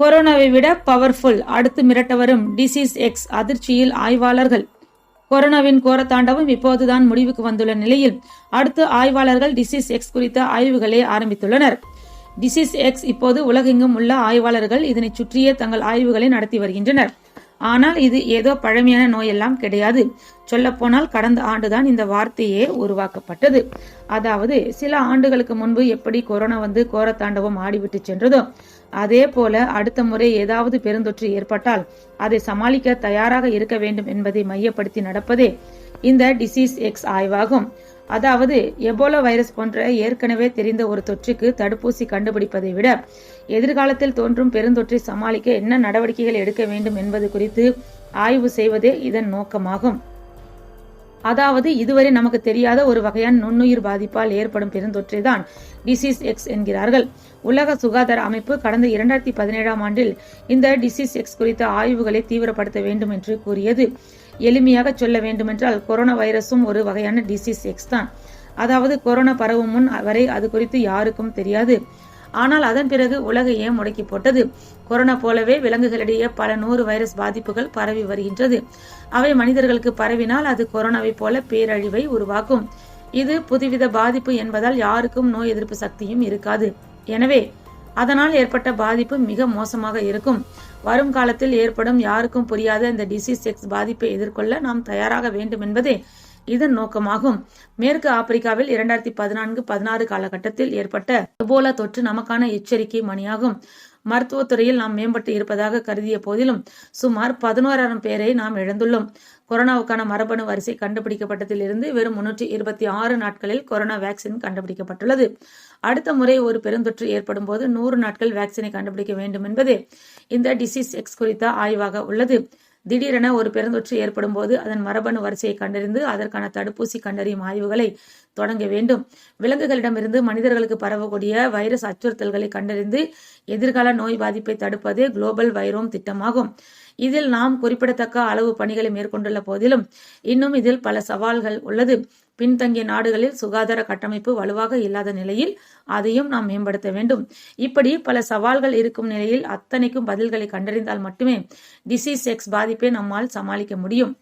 கொரோனாவை விட பவர்ஃபுல் அடுத்து மிரட்ட வரும் டிசீஸ் எக்ஸ் அதிர்ச்சியில் ஆய்வாளர்கள். கொரோனாவின் கோரத்தாண்டவம் இப்போதுதான் முடிவுக்கு வந்துள்ள நிலையில் அடுத்து ஆய்வாளர்கள் டிசீஸ் எக்ஸ் குறித்த ஆய்வுகளை ஆரம்பித்துள்ளனர். டிசீஸ் எக்ஸ் இப்போது உலகெங்கும் உள்ள ஆய்வாளர்கள் இதனை சுற்றியே தங்கள் ஆய்வுகளை நடத்தி வருகின்றனர். ஆனால் இது ஏதோ பழமையான நோயெல்லாம் கிடையாது. சொல்லப்போனால் கடந்த ஆண்டுதான் இந்த வார்த்தையே உருவாக்கப்பட்டது. அதாவது சில ஆண்டுகளுக்கு முன்பு எப்படி கொரோனா வந்து கோரத்தாண்டவம் ஆடிவிட்டு சென்றதோ அதே போல அடுத்த முறை ஏதாவது பெருந்தொற்று ஏற்பட்டால் அதை சமாளிக்க தயாராக இருக்க வேண்டும் என்பதை மையப்படுத்தி நடப்பதே இந்த டிசீஸ் எக்ஸ் ஆய்வாகும். அதாவது எபோலா வைரஸ் போன்ற ஏற்கனவே தெரிந்த ஒரு தொற்றுக்கு தடுப்பூசி கண்டுபிடிப்பதை விட எதிர்காலத்தில் தோன்றும் பெருந்தொற்றை சமாளிக்க என்ன நடவடிக்கைகள் எடுக்க வேண்டும் என்பது குறித்து ஆய்வு செய்வதே இதன் நோக்கமாகும். அதாவது இதுவரை நமக்கு தெரியாத ஒரு வகையான நுண்ணுயிர் பாதிப்பால் ஏற்படும் பெருந்தொற்றை தான் டிசீஸ் எக்ஸ் என்கிறார்கள். உலக சுகாதார அமைப்பு கடந்த இரண்டாயிரத்தி பதினேழாம் ஆண்டில் இந்த டிசீஸ் எக்ஸ் குறித்த ஆய்வுகளை தீவிரப்படுத்த வேண்டும் என்று கூறியது. எளிமையாக சொல்ல வேண்டுமென்றால் கொரோனா வைரஸும் ஒரு வகையான டிசீஸ் எக்ஸ் தான். அதாவது கொரோனா பரவும் முன் வரை அது குறித்து யாருக்கும் தெரியாது. ஆனால் அதன் பிறகு உலகையே முடக்கி போட்டது? கொரோனா போலவே விலங்குகளிடையே பல நூறு வைரஸ் பாதிப்புகள் பரவி வருகின்றது. அவை மனிதர்களுக்கு பரவினால் அது கொரோனாவை போல பேரழிவை உருவாக்கும். இது புதுவித பாதிப்பு என்பதால் யாருக்கும் நோய் எதிர்ப்பு சக்தியும் இருக்காது. எனவே அதனால் ஏற்பட்ட பாதிப்பு மிக மோசமாக இருக்கும். வரும் காலத்தில் ஏற்படும் யாருக்கும் புரியாத இந்த டிசீஸ் எக்ஸ் பாதிப்பை எதிர்கொள்ள நாம் தயாராக வேண்டும் என்பதே இதன் நோக்கமாகும். மேற்கு ஆப்பிரிக்காவில் இரண்டாயிரத்தி பதினான்கு பதினாறு காலகட்டத்தில் ஏற்பட்ட எபோலா தொற்று நமக்கான எச்சரிக்கை மணியாகும். மருத்துவத்துறையில் நாம் மேம்பட்டு இருப்பதாக கருதிய போதிலும் சுமார் பதினோராயிரம் பேரை நாம் இழந்துள்ளோம். கொரோனாவுக்கான மரபணு வரிசை கண்டுபிடிக்கப்பட்டதிலிருந்து வெறும் முன்னூற்றி இருபத்தி ஆறு நாட்களில் கொரோனா வேக்சின் கண்டுபிடிக்கப்பட்டுள்ளது. அடுத்த முறை ஒரு பெருந்தொற்று ஏற்படும் போது நூறு நாட்கள் வேக்சினை கண்டுபிடிக்க வேண்டும் என்பது இந்த டிசீஸ் எக்ஸ் குறித்த ஆய்வாக உள்ளது. திடீரென ஒரு பெருந்தொற்று ஏற்படும் போது அதன் மரபணு வரிசையை கண்டறிந்து அதற்கான தடுப்பூசி கண்டறியும் ஆய்வுகளை தொடங்க வேண்டும். விலங்குகளிடமிருந்து மனிதர்களுக்கு பரவக்கூடிய வைரஸ் அச்சுறுத்தல்களை கண்டறிந்து எதிர்கால நோய் பாதிப்பை தடுப்பதே குளோபல் வைரோம் திட்டமாகும். இதில் நாம் குறிப்பிடத்தக்க அளவு பணிகளை மேற்கொண்டுள்ள போதிலும் இன்னும் இதில் பல சவால்கள் உள்ளது. பின்தங்கிய நாடுகளில் சுகாதார கட்டமைப்பு வலுவாக இல்லாத நிலையில் அதையும் நாம் மேம்படுத்த வேண்டும். இப்படி பல சவால்கள் இருக்கும் நிலையில் அத்தனைக்கும் பதில்களை கண்டறிந்தால் மட்டுமே டிசீஸ் எக்ஸ் பாதிப்பை நம்மால் சமாளிக்க முடியும்.